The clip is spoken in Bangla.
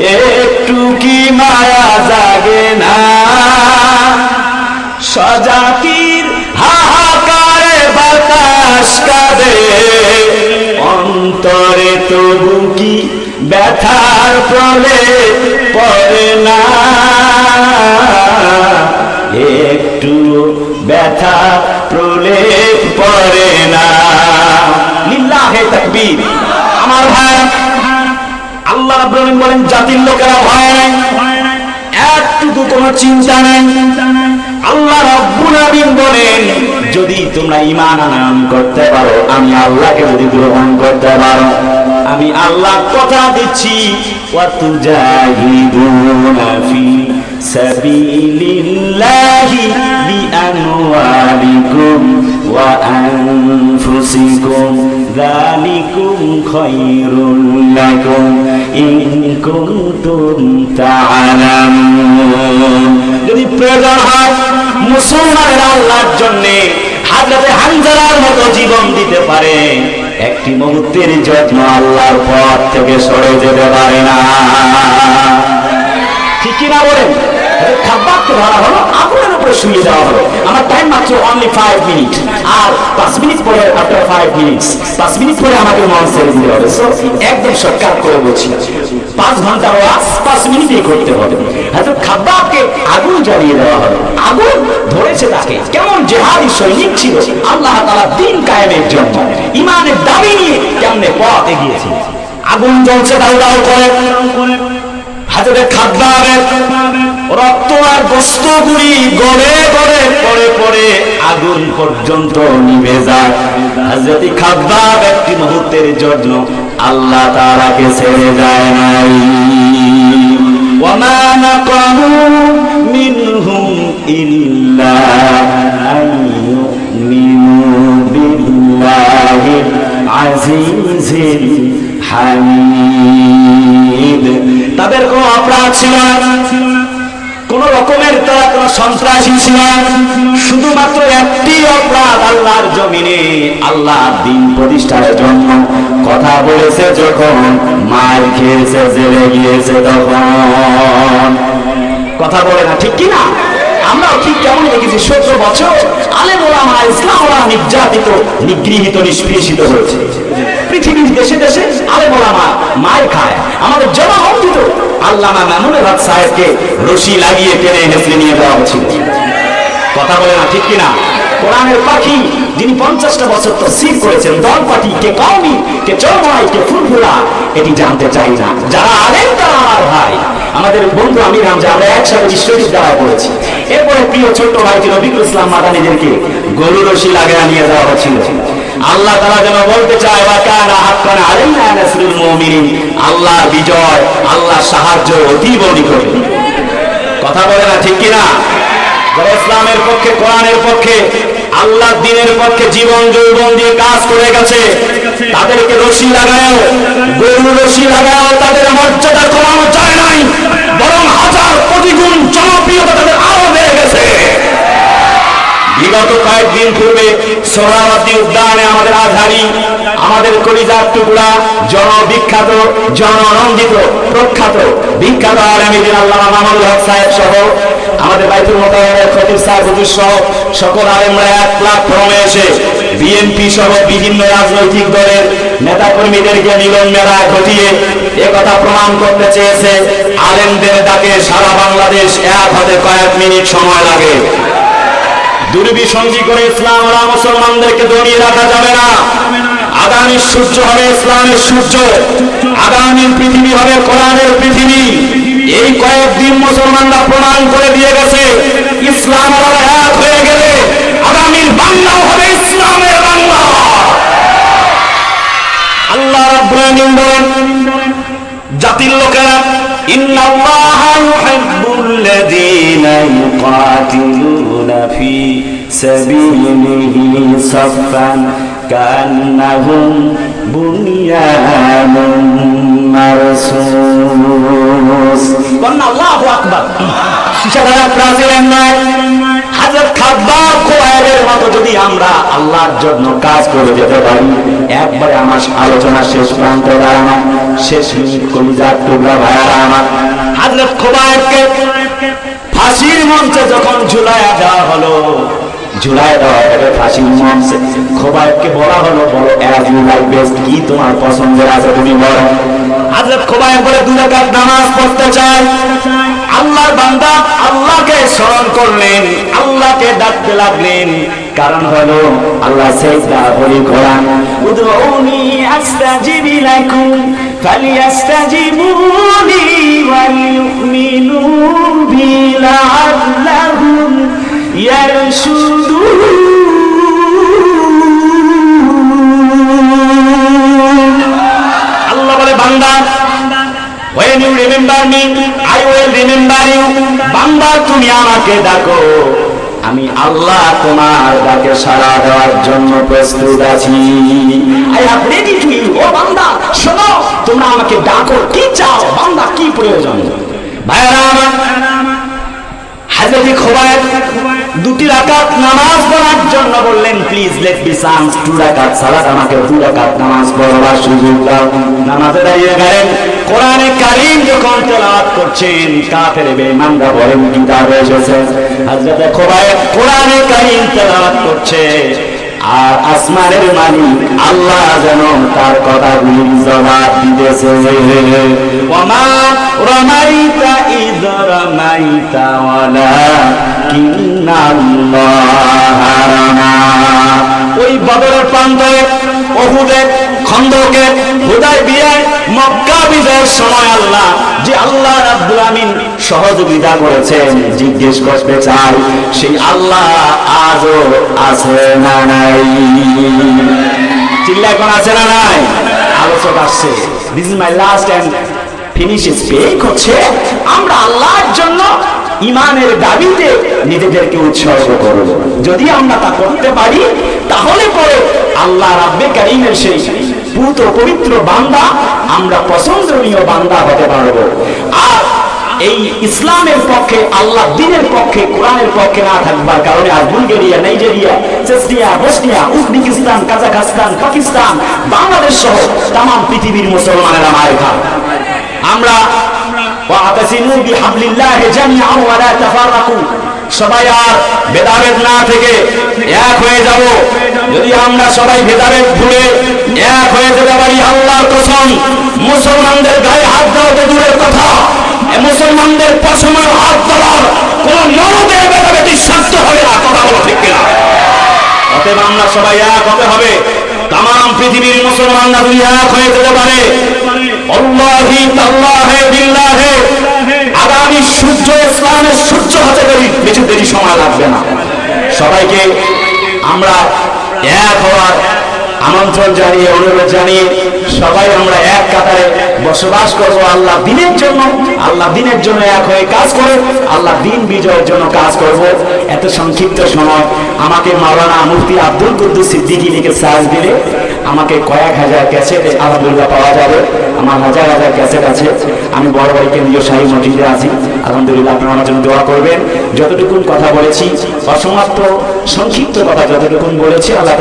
একটু কি মায়া জাগে না? সজাতির হাহাকারে বাতাস কাঁদে। অন্তরে তবু কি ব্যথার প্রলে পড়ে না? একটু ব্যথা প্রলে পড়ে না। লিল্লাহে তাকবীর। আমার ভাই আল্লাহ রাব্বুল বলেন, জাতির লোকেরা ভয় নাই। একটুকু কোনো চিন্তা নাই। আল্লাহ রাব্বুল আলামিন বলেন, যদি তোমরা ঈমান আনয়ন করতে পারো, আমি আল্লাহকে যদি গ্রহণ করতে পারো, আমি আল্লাহ কথা দিচ্ছি ওয়া তুজাহিদুনা ফি সাবিলিল্লাহি বিআমওয়ালিকুম ওয়া আনফুসিকুম, যালিকুম খায়রুল ইন কুনতুম যদি প্রয়োজন হয়, মুসলমানের আল্লাহর জন্য হাজরতে হানজালার মতো জীবন দিতে পারে। একটি মুহূর্তের যত্ন আল্লাহর পথ থেকে সরে যেতে পারে না। ঠিক কিনা বলেন? ধরা হলো আগুনের উপরে শুয়ে দেওয়া হলো আমার টাইম মাত্র অনলি ফাইভ মিনিট আর পাঁচ মিনিট পরে আফটার ফাইভ মিনিটস পাঁচ মিনিট পরে আমাকে মন ছেড়ে দিতে হবে। So, একদম শর্টকাট করে বলছি। পাঁচ ঘণ্টা ওয়াজ পাঁচ মিনিটেই করতে হবে। হয়তো খাবারকে আগুন জ্বালিয়ে দেওয়া হলো আগুন ধরেছে তাকে। কেমন জেহাদি সৈনিক ছিল। আল্লাহ তালা দিন কায়েমের জন্য ইমানের দাবি নিয়ে কেমনে পথ এগিয়েছে। আগুন জ্বলছে দাউ করে। হাজরে খাদ্দারের রক্ত আর গোস্তগুলি গড়ে গড়ে পড়ে পড়ে আগুন পর্যন্ত নিভে যায় হাজরতি খাদ্দাব একটি মুহূর্তের জন্য আল্লাহ তারাকে ছেড়ে যায় নাই وما نقموا منهم إلا أن يؤمنوا بالله العزيز الحميد তাদের কোনো অপরাধ ছিল না সন্ত্রাসী শুধুমাত্র একটি অপরাধ, আল্লাহর জমিনে আল্লাহ দিন প্রতিষ্ঠার জন্য। কথা বলেছে যখন, মার খেয়েছে, জেলে গিয়েছে তখন। কথা বলে না, ঠিক কি না আমরাও ঠিক কেমন দেখেছি, সত্তর বছর আলে ইসলাম ওরা নির্যাতিত, নিগৃহীত, নিষ্পেষিত হয়েছে। পৃথিবীর দেশে দেশে আলে ওলামা মায়ের খায়। আমাদের জনমন্দিত আল্লামা সাহেবকে রশি লাগিয়ে টেনে নিয়ে হচ্ছিল কথা বলে না, ঠিক কিনা? কোরআনের পাখি যিনি পঞ্চাশটা বছর করেছেন দল পাটি কে কওমি, কে কে ফুলফুলা, এটি জানতে চাই না। যারা আলেন তারা আমার ভাই। আমাদের বন্ধু হামজা, আমরা একসাথে এরপরে প্রিয় ছোট্ট ভাই ছিল রবিকুল ইসলাম মাদানিদেরকে গরু রশি লাগিয়ে নিয়ে দেওয়া হচ্ছিল আল্লাহ তারা যেন বলতে চায় আল্লাহ বিজয় আল্লাহ সাহায্য অতীব নিকটে কথা বলে না ঠিক কিনা? ইসলামের পক্ষে, কোরআনের পক্ষে আল্লাহ দিনের পক্ষে জীবন যৌবন দিয়ে কাজ করে গেছে, তাদেরকে রশি লাগায়ও গরু রশি লাগায়ও তাদের মর্যাদা কমানো যায় নাই, বরং হাজার কোটি গুণ জনপ্রিয়তা তাদের আরও বেড়ে গেছে। বিগত কয়েকদিন পূর্বে সোহরাওয়ার্দী উদ্যানে আমাদের আধারী, আমাদের কলিজার টুকরা, জনবিখ্যাত, জনরঞ্জিত, প্রখ্যাত, বিখ্যাত আলমীদিন আল্লাহ মাহমুদ হক সাহেব সহ আমাদের বাইতুল মোতাবের খতিব সাহেব হুজুর সহ সকল আলেমরা এক প্ল্যাটফর্মে এসে বিএনপি সহ বিভিন্ন রাজনৈতিক দলের নেতাকর্মীদেরকে মিলন মেলা ঘটিয়ে কথা প্রমাণ করতে চেয়েছে। আলেমদের ডাকে সারা বাংলাদেশ এক হাতে কয়েক মিনিট সময় লাগে। দুর্বিসন্ধি করে ইসলাম ওরা মুসলমানদেরকে দড়িয়ে রাখা যাবে না। আগামী সূর্য হবে ইসলামের সূর্য। আগামী পৃথিবী হবে কোরআনের পৃথিবী। এই কয়েকদিন মুসলমানরা প্রমাণ করে দিয়ে গেছে, ইসলাম এক হয়ে গেলে আগামীর বাংলাও হবে ইসলামের বাংলা। আল্লাহ রাব্বুল বলেন, জাতির লোকেরা, ইন্নাল্লাহা ইউহিব্বুল্লাযীনা ইউকাতিলুনা। ফি সাবিলিহি সাফফান কান্নাহুম বুনিয়ানুম মারসুস বন্না আল্লাহু আকবার। শিশাধারা ব্রাজিলের নয় হাজরত খাব্বার কোয়েলের মতো যদি আমরা আল্লাহর জন্য কাজ করে যেতে পারি, একবারে আমার আলোচনা শেষ প্রান্তে দাঁড়ানো, শেষ মিনিট কলিজার টুকরা ভাইয়ারা আমার। হাজরত খোবায়বকে ফাঁসির মঞ্চে যখন ঝুলাইয়া দেওয়া হলো ঝুলাই দেওয়া হবে ফাঁসির মঞ্চে। খোবায়বকে বলা হলো, বলো বেস্ট কি তোমার পছন্দের আছে তুমি বলো। হাজরত খোবায়ব বলে নামাজ পড়তে চাই। আল্লাহর বান্দা আল্লাহকে স্মরণ করলেন, আল্লাহকে ডাকতে লাগলেন। কারণ হলো, আল্লাহ সেজদা বলি কোরআন। উদউনি আস্তাজিব ফালিয়াস্তাজিবুনি ওয়ালিউমিনু বি লাআল্লাহুম ইয়ারশুদুন আল্লাহ বলে বান্দা when you remember me I will remember you. বান্দা তুমি আমাকে ডাকো। আমি আল্লাহ তোমার ডাকে সাড়া দেওয়ার জন্য প্রস্তুত আছি। রেডি টু দুটি রাকাত নামাজ পড়ার জন্য বললেন please let me chance two রাকাত সালাত, আমাকে দু রাকাত নামাজ পড়বার সুযোগ দাও। নামাজে দাঁড়িয়ে গেলেন। কোরআনে কারীম যখন তেলাওয়াত করছেন, কাফের বেঈমানরা বলেন, কিতাবে এসেছে। হযরত খোবায়েব কোরআনে কারীম তেলাওয়াত করছে। আর আসমানের মালিক আল্লাহ যেন তার কথাগুলির জবাব দিতেছে। ওমা রমাইতা ইদ রমাইতা ওয়ালা ওই বদরের প্রান্তে অহুদে খন্দকে হুদায় বিয়ায় মক্কা বিজয়ের সময় আল্লাহ, যে আল্লাহ রাব্বুল আমিন সহযোগিতা করেছেন, জিজ্ঞেস করতে চাই, সেই আল্লাহ আজও আছে না নাই? চিল্লা এখন আছে না নাই? আলোচক আসছে। This is my last and finish speak হচ্ছে আমরা আল্লাহর জন্য ইমানের দাবিতে নিজেদেরকে উৎসর্গ করব। যদি আমরা তা করতে পারি, তাহলে পরে আল্লাহ রাব্বে কারিমের সেই পুত পবিত্র বান্দা, আমরা পছন্দনীয় বান্দা হতে পারব। আর এই ইসলামের পক্ষে আল্লাহ দিনের পক্ষে, কোরআনের পক্ষে না থাকবার কারণে আজ Bulgaria, Nigeria, Chechnya, Bosnia, Uzbekistan, Kazakhstan, Pakistan, Bangladesh সহ তাম পৃথিবীর মুসলমানেরা মায়ের খান আমরা সবাই আর না থেকে যদি আমরা সবাই ভুলে আল্লাহর মুসলমানদের গায়ে হাত দেওয়া দূরের কথা। মুসলমানদের পশমের হাত দেওয়ার কোন নরদের ভেদাভেদি হবে না, কথা বলো ঠিক কিনা? অতএব আমরা সবাই এক হতে হবে। তাম পৃথিবীর মুসলমানরা দুই এক হয়ে যেতে পারে সবাইকে আমরা এক হওয়ার আমন্ত্রণ জানিয়ে, অনুরোধ জানিয়ে সবাই আমরা এক কাতারে বসবাস করব। আল্লাহ দিনের জন্য, আল্লাহ দিনের জন্য এক হয়ে কাজ করে, আল্লাহ দিন বিজয়ের জন্য কাজ করব। এত সংক্ষিপ্ত সময় আমাকে মাওলানা মুফতি আব্দুল কুদ্দুস সিদ্দিকী লিখে সার্চ দিলে। আমাকে কয়েক হাজার ক্যাসেট আলহামদুলিল্লাহ পাওয়া যাবে। আমার হাজার হাজার ক্যাসেট আছে। আমি বড় ভাই কেন্দ্রীয় শাহী মসজিদে আছি। আলহামদুলিল্লাহ, আপনারা আমার জন্য দোয়া করবেন। যতটুকুন কথা বলেছি, অসমাপ্ত, সংক্ষিপ্ত কথা যতটুকুন বলেছি, আল্লাহ